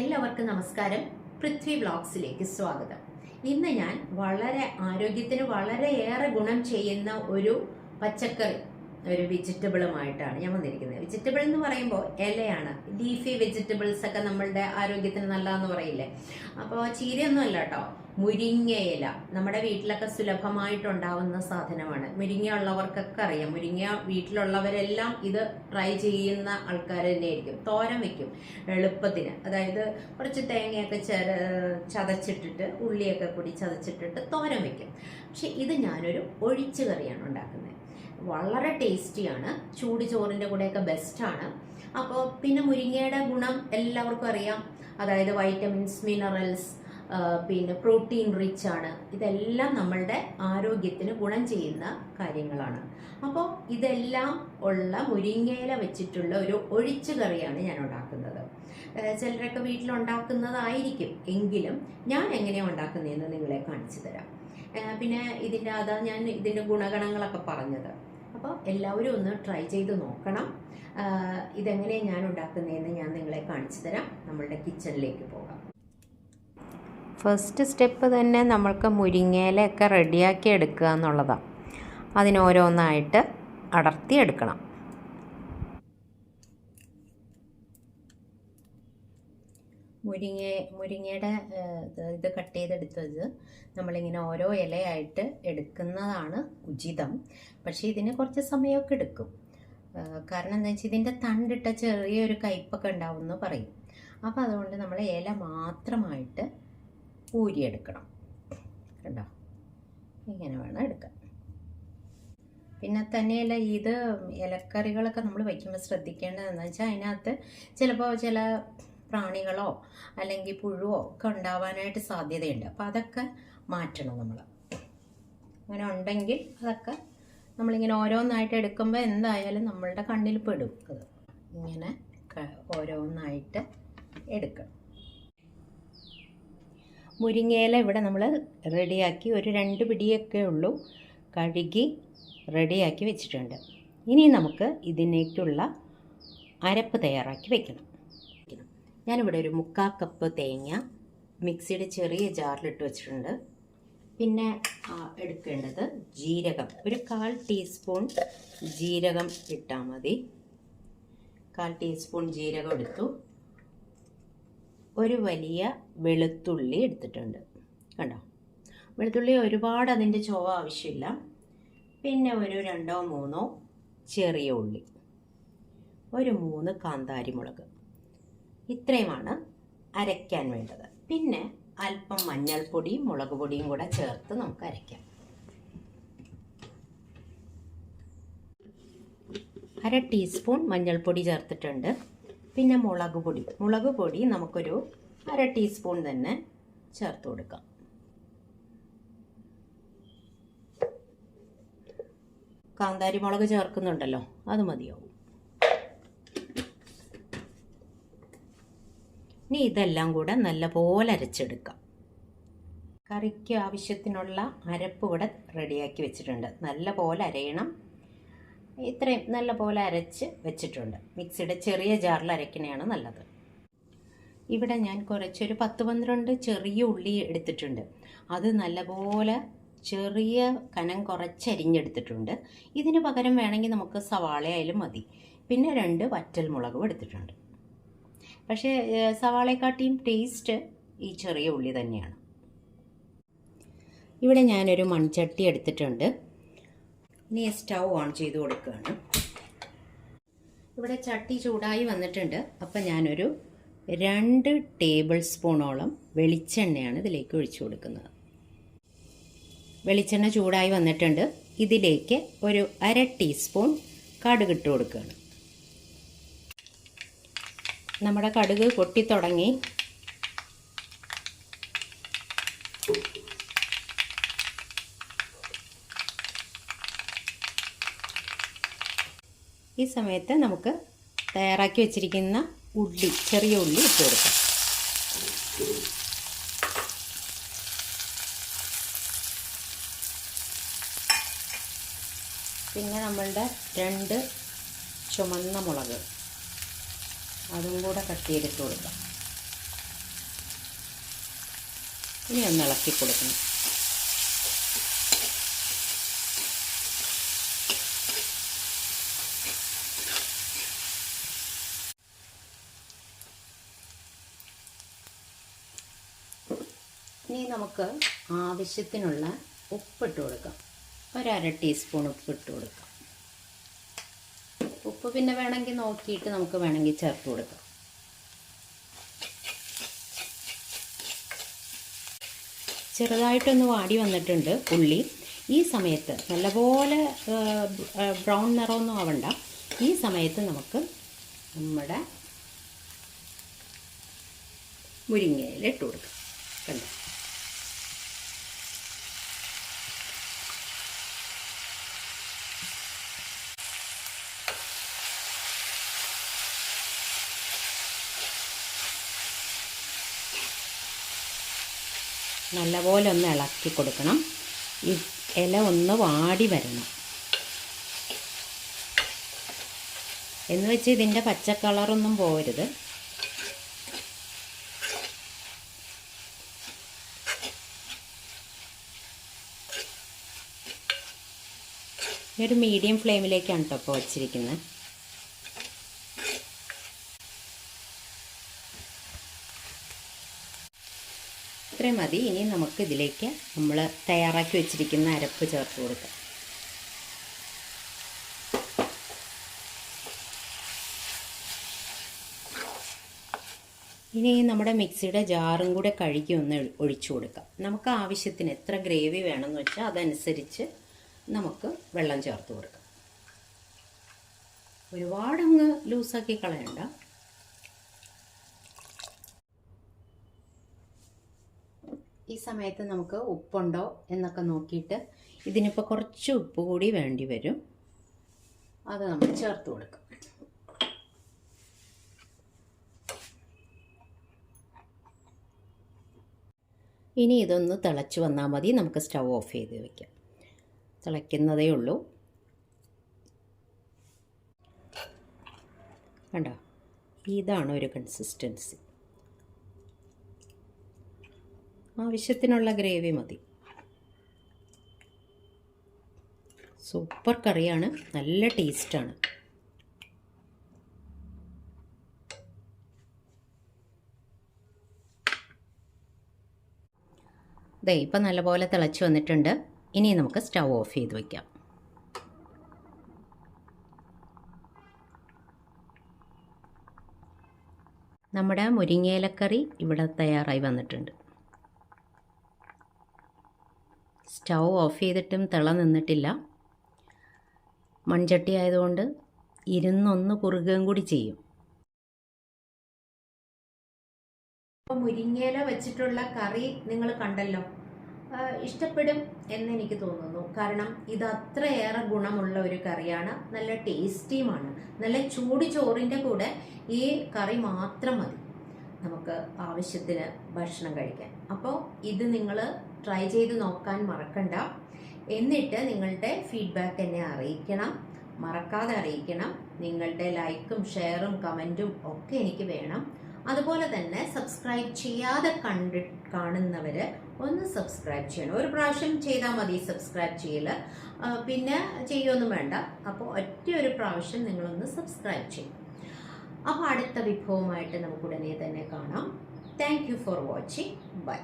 എല്ലാവർക്കും നമസ്കാരം. പൃഥ്വി വ്ളോഗ്സിലേക്ക് സ്വാഗതം. ഇന്ന് ഞാൻ വളരെ ആരോഗ്യത്തിന് വളരെയേറെ ഗുണം ചെയ്യുന്ന ഒരു പച്ചക്കറി ഒരു വെജിറ്റബിളുമായിട്ടാണ് ഞാൻ വന്നിരിക്കുന്നത്. വെജിറ്റബിൾ എന്ന് പറയുമ്പോൾ ഇലയാണ്. ലീഫി വെജിറ്റബിൾസ് ഒക്കെ നമ്മളുടെ ആരോഗ്യത്തിന് നല്ലതെന്ന് പറയില്ലേ? അപ്പോൾ ചീരയൊന്നും അല്ല കേട്ടോ ഇല. നമ്മുടെ വീട്ടിലൊക്കെ സുലഭമായിട്ടുണ്ടാവുന്ന സാധനമാണ്. മുരിങ്ങ ഉള്ളവർക്കൊക്കെ അറിയാം. മുരിങ്ങ വീട്ടിലുള്ളവരെല്ലാം ഇത് ട്രൈ ചെയ്യുന്ന ആൾക്കാർ തന്നെയായിരിക്കും. തോരൻ വെക്കും എളുപ്പത്തിന്. അതായത് കുറച്ച് തേങ്ങയൊക്കെ ചെര ചതച്ചിട്ടിട്ട് ഉള്ളിയൊക്കെ കൂടി ചതച്ചിട്ടിട്ട് തോരൻ വെക്കും. പക്ഷെ ഇത് ഞാനൊരു ഒഴിച്ചു കറിയാണ് ഉണ്ടാക്കുന്നത്. വളരെ ടേസ്റ്റിയാണ്. ചൂട് ചോറിന്റെ കൂടെയൊക്കെ ബെസ്റ്റാണ് അപ്പോൾ പിന്നെ മുരിങ്ങയുടെ ഗുണം എല്ലാവർക്കും അറിയാം. അതായത് വൈറ്റമിൻസ് മിനറൽസ് പിന്നെ പ്രോട്ടീൻ റിച്ച് ആണ്. ഇതെല്ലാം നമ്മളുടെ ആരോഗ്യത്തിന് ഗുണം ചെയ്യുന്ന കാര്യങ്ങളാണ്. അപ്പോൾ ഇതെല്ലാം ഉള്ള മുരിങ്ങയില വെച്ചിട്ടുള്ള ഒരു ഒഴിച്ചു കറിയാണ് ഞാൻ ഉണ്ടാക്കുന്നത്. ചിലരൊക്കെ വീട്ടിലുണ്ടാക്കുന്നതായിരിക്കും. എങ്കിലും ഞാൻ എങ്ങനെയാണ് ഉണ്ടാക്കുന്നതെന്ന് നിങ്ങളെ കാണിച്ചു തരാം. പിന്നെ ഇതിന്റെ അതാ ഞാൻ ഇതിന്റെ ഗുണഗണങ്ങളൊക്കെ പറഞ്ഞത്. അപ്പോൾ എല്ലാവരും ഒന്ന് ട്രൈ ചെയ്ത് നോക്കണം. ഇതെങ്ങനെയാണ് ഞാൻ ഉണ്ടാക്കുന്നതെന്ന് ഞാൻ നിങ്ങളെ കാണിച്ചു തരാം. നമ്മളുടെ കിച്ചണിലേക്ക് പോകാം. ഫസ്റ്റ് സ്റ്റെപ്പ് തന്നെ നമ്മൾക്ക് മുരിങ്ങയിലൊക്കെ റെഡിയാക്കി എടുക്കുക എന്നുള്ളതാണ് അതിനോരോന്നായിട്ട് അടർത്തിയെടുക്കണം മുരിങ്ങ മുരിങ്ങയുടെ ഇത് കട്ട് ചെയ്തെടുത്തത് നമ്മളിങ്ങനെ ഓരോ ഇലയായിട്ട് എടുക്കുന്നതാണ് ഉചിതം. പക്ഷേ ഇതിന് കുറച്ച് സമയമൊക്കെ എടുക്കും. കാരണം എന്താ വെച്ചാൽ ഇതിന്റെ തണ്ടിട്ട ചെറിയൊരു കയ്പൊക്കെ ഉണ്ടാവും എന്ന് പറയും. അപ്പോൾ അതുകൊണ്ട് നമ്മൾ ഇല മാത്രമായിട്ട് ഊരിയെടുക്കണം. കണ്ടോ? ഇങ്ങനെ വേണം എടുക്കാൻ. പിന്നെ തന്നെയല്ല ഇത് ഇലക്കറികളൊക്കെ നമ്മൾ വയ്ക്കുമ്പോൾ ശ്രദ്ധിക്കേണ്ടതെന്ന് വെച്ചാൽ അതിനകത്ത് ചിലപ്പോൾ ചില പ്രാണികളോ അല്ലെങ്കിൽ പുഴുവോ ഒക്കെ ഉണ്ടാവാനായിട്ട് സാധ്യതയുണ്ട്. അപ്പോൾ അതൊക്കെ മാറ്റണം നമ്മൾ അങ്ങനെ ഉണ്ടെങ്കിൽ അതൊക്കെ നമ്മളിങ്ങനെ ഓരോന്നായിട്ട് എടുക്കുമ്പോൾ എന്തായാലും നമ്മളുടെ കണ്ണിൽ പെടും അത്. ഇങ്ങനെ ഓരോന്നായിട്ട് എടുക്കണം. മുരിങ്ങയില ഇവിടെ നമ്മൾ റെഡിയാക്കി ഒരു രണ്ട് പിടിയൊക്കെ ഉള്ളൂ. കഴുകി റെഡിയാക്കി വെച്ചിട്ടുണ്ട്. ഇനി നമുക്ക് ഇതിനേക്കുള്ള അരപ്പ് തയ്യാറാക്കി വെക്കണം. ഞാനിവിടെ ഒരു മുക്കാൽ കപ്പ് തേങ്ങ മിക്സിയുടെ ചെറിയ ജാറിലിട്ട് വെച്ചിട്ടുണ്ട്. പിന്നെ എടുക്കേണ്ടത് ജീരകം. ഒരു കാൽ ടീസ്പൂൺ ജീരകം ഇട്ടാൽ മതി. കാൽ ടീസ്പൂൺ ജീരകം എടുത്തു. ഒരു വലിയ വെളുത്തുള്ളി എടുത്തിട്ടുണ്ട്. കണ്ടോ? വെളുത്തുള്ളി ഒരുപാട് അതിന്റെ ചുവ ആവശ്യമില്ല. പിന്നെ ഒരു രണ്ടോ മൂന്നോ ചെറിയ ഉള്ളി. ഒരു മൂന്ന് കാന്താരി മുളക് ഇത്രയുമാണ് അരയ്ക്കാൻ വേണ്ടത്. പിന്നെ അല്പം മഞ്ഞൾപ്പൊടിയും മുളക് പൊടിയും കൂടെ ചേർത്ത് നമുക്ക് അരയ്ക്കാം. അര ടീസ്പൂൺ മഞ്ഞൾപ്പൊടി ചേർത്തിട്ടുണ്ട്. പിന്നെ മുളക് പൊടി. മുളക് പൊടി നമുക്കൊരു അര ടീസ്പൂൺ തന്നെ ചേർത്ത് കൊടുക്കാം. കാന്താരി മുളക് ചേർക്കുന്നുണ്ടല്ലോ അത് മതിയാവും. ഇനി ഇതെല്ലാം കൂടെ നല്ലപോലെ അരച്ചെടുക്കാം. കറിക്ക് ആവശ്യത്തിനുള്ള അരപ്പ് ഇവിടെ റെഡിയാക്കി വെച്ചിട്ടുണ്ട്. നല്ല പോലെ അരയണം. ഇത്രയും നല്ല പോലെ അരച്ച് വെച്ചിട്ടുണ്ട്. മിക്സിയുടെ ചെറിയ ജാറിൽ അരയ്ക്കണയാണ് നല്ലത്. ഇവിടെ ഞാൻ കുറച്ചൊരു പത്ത് പന്ത്രണ്ട് ചെറിയ ഉള്ളി എടുത്തിട്ടുണ്ട്. അത് നല്ലപോലെ ചെറിയ കനം കുറച്ചരിഞ്ഞെടുത്തിട്ടുണ്ട് ഇതിന് പകരം വേണമെങ്കിൽ നമുക്ക് സവാളയായാലും മതി. പിന്നെ രണ്ട് വറ്റൽ മുളകും എടുത്തിട്ടുണ്ട്. പക്ഷേ സവാളയെക്കാട്ടിയും ടേസ്റ്റ് ഈ ചെറിയ ഉള്ളി തന്നെയാണ്. ഇവിടെ ഞാനൊരു മൺചട്ടി എടുത്തിട്ടുണ്ട്. ഇനി സ്റ്റൗ ഓൺ ചെയ്ത് കൊടുക്കുകയാണ്. ഇവിടെ ചട്ടി ചൂടായി വന്നിട്ടുണ്ട്. അപ്പം ഞാനൊരു രണ്ട് ടേബിൾ സ്പൂണോളം വെളിച്ചെണ്ണയാണ് ഇതിലേക്ക് ഒഴിച്ചു കൊടുക്കുന്നത്. വെളിച്ചെണ്ണ ചൂടായി വന്നിട്ടുണ്ട്. ഇതിലേക്ക് ഒരു അര ടീസ്പൂൺ കടുകിട്ട് കൊടുക്കുകയാണ്. നമ്മുടെ കടുക് പൊട്ടിത്തുടങ്ങി. ഈ സമയത്ത് നമുക്ക് തയ്യാറാക്കി വെച്ചിരിക്കുന്ന ഉള്ളി ചെറിയ ഉള്ളി ഇട്ട് കൊടുക്കാം. പിന്നെ നമ്മളുടെ രണ്ട് ചുമന്ന മുളക്. അതും കൂടെ കട്ട് ചെയ്തിട്ട് കൊടുക്കാം. ഇനി ഒന്ന് ഇളക്കി കൊടുക്കണം. ഇനി നമുക്ക് ആവശ്യത്തിനുള്ള ഉപ്പിട്ട് കൊടുക്കാം. ഒരര ടീസ്പൂൺ ഉപ്പിട്ട് കൊടുക്കാം. ഉപ്പ് പിന്നെ വേണമെങ്കിൽ നോക്കിയിട്ട് നമുക്ക് വേണമെങ്കിൽ ചേർത്ത് കൊടുക്കാം. ചെറുതായിട്ടൊന്ന് വാടി വന്നിട്ടുണ്ട് ഉള്ളി. ഈ സമയത്ത് നല്ലപോലെ ബ്രൗൺ നിറമൊന്നും ആവണ്ട. ഈ സമയത്ത് നമുക്ക് നമ്മുടെ മുരിങ്ങയില ഇട്ട് കൊടുക്കാം. കണ്ടോ? നല്ലപോലെ ഒന്ന് ഇളക്കി കൊടുക്കണം. ഈ ഇല ഒന്ന് വാടി വരണം. എന്ന് വെച്ച് ഇതിന്റെ പച്ച കളറൊന്നും പോരുത് ഒരു മീഡിയം ഫ്ലെയിമിലേക്കാണ് കേട്ടോ ഇപ്പോൾ വച്ചിരിക്കുന്നത് ഇത്രയും മതി. ഇനി നമുക്ക് ഇതിലേക്ക് നമ്മൾ തയ്യാറാക്കി വെച്ചിരിക്കുന്ന അരപ്പ് ചേർത്ത് കൊടുക്കാം. ഇനി നമ്മുടെ മിക്സിയുടെ ജാറും കൂടെ കഴുകി ഒന്ന് ഒഴിച്ചു കൊടുക്കാം. നമുക്ക് ആവശ്യത്തിന് എത്ര ഗ്രേവി വേണമെന്ന് വെച്ചാൽ അതനുസരിച്ച് നമുക്ക് വെള്ളം ചേർത്ത് കൊടുക്കാം. ഒരുപാടങ്ങ് ലൂസാക്കി കളയണ്ട. ഈ സമയത്ത് നമുക്ക് ഉപ്പുണ്ടോ എന്നൊക്കെ നോക്കിയിട്ട് ഇതിനിപ്പോൾ കുറച്ച് ഉപ്പ് കൂടി വേണ്ടി വരും. അത് നമ്മൾ ചേർത്ത് കൊടുക്കാം. ഇനി ഇതൊന്ന് തിളച്ച് വന്നാൽ മതി. നമുക്ക് സ്റ്റൗ ഓഫ് ചെയ്ത് വയ്ക്കാം തിളയ്ക്കുന്നതേ ഉള്ളൂ. കണ്ടോ? ഇതാണ് ഒരു കൺസിസ്റ്റൻസി ആവശ്യത്തിനുള്ള ഗ്രേവി മതി. സൂപ്പർ കറിയാണ്. നല്ല ടേസ്റ്റാണ്. ദേ ഇപ്പം നല്ലപോലെ തിളച്ച് വന്നിട്ടുണ്ട്. ഇനി നമുക്ക് സ്റ്റൗ ഓഫ് ചെയ്ത് വയ്ക്കാം നമ്മുടെ മുരിങ്ങയിലക്കറി ഇവിടെ തയ്യാറായി വന്നിട്ടുണ്ട്. സ്റ്റൗ ഓഫ് ചെയ്തിട്ടും തിള നിന്നിട്ടില്ല. മൺചട്ടി ആയതുകൊണ്ട് ഇരുന്നൊന്ന് കുറുകുകയും കൂടി ചെയ്യും. അപ്പോൾ മുരിങ്ങയില വെച്ചിട്ടുള്ള കറി നിങ്ങൾ കണ്ടല്ലോ. ഇഷ്ടപ്പെടും എന്ന് എനിക്ക് തോന്നുന്നു. കാരണം ഇത് അത്രയേറെ ഗുണമുള്ള ഒരു കറിയാണ്. നല്ല ടേസ്റ്റിയുമാണ്. നല്ല ചൂട് ചോറിന്റെ കൂടെ ഈ കറി മാത്രം മതി. നമുക്ക് ആവശ്യത്തിന് ഭക്ഷണം കഴിക്കാൻ. അപ്പോൾ ഇത് നിങ്ങൾ ട്രൈ ചെയ്ത് നോക്കാൻ മറക്കണ്ട. എന്നിട്ട് നിങ്ങളുടെ ഫീഡ്ബാക്ക് എന്നെ അറിയിക്കണം. മറക്കാതെ അറിയിക്കണം. നിങ്ങളുടെ ലൈക്കും ഷെയറും കമന്റും ഒക്കെ എനിക്ക് വേണം. അതുപോലെ തന്നെ സബ്സ്ക്രൈബ് ചെയ്യാതെ കണ്ടി കാണുന്നവർ ഒന്ന് സബ്സ്ക്രൈബ് ചെയ്യണം. ഒരു പ്രാവശ്യം ചെയ്താൽ മതി സബ്സ്ക്രൈബ് ചെയ്യൽ. പിന്നെ ചെയ്യൊന്നും വേണ്ട. അപ്പോൾ ഒറ്റ ഒരു പ്രാവശ്യം നിങ്ങളൊന്ന് സബ്സ്ക്രൈബ് ചെയ്യും. അപ്പോൾ അടുത്ത വിഭവമായിട്ട് നമുക്ക് ഉടനെ തന്നെ കാണാം. Thank for watching bye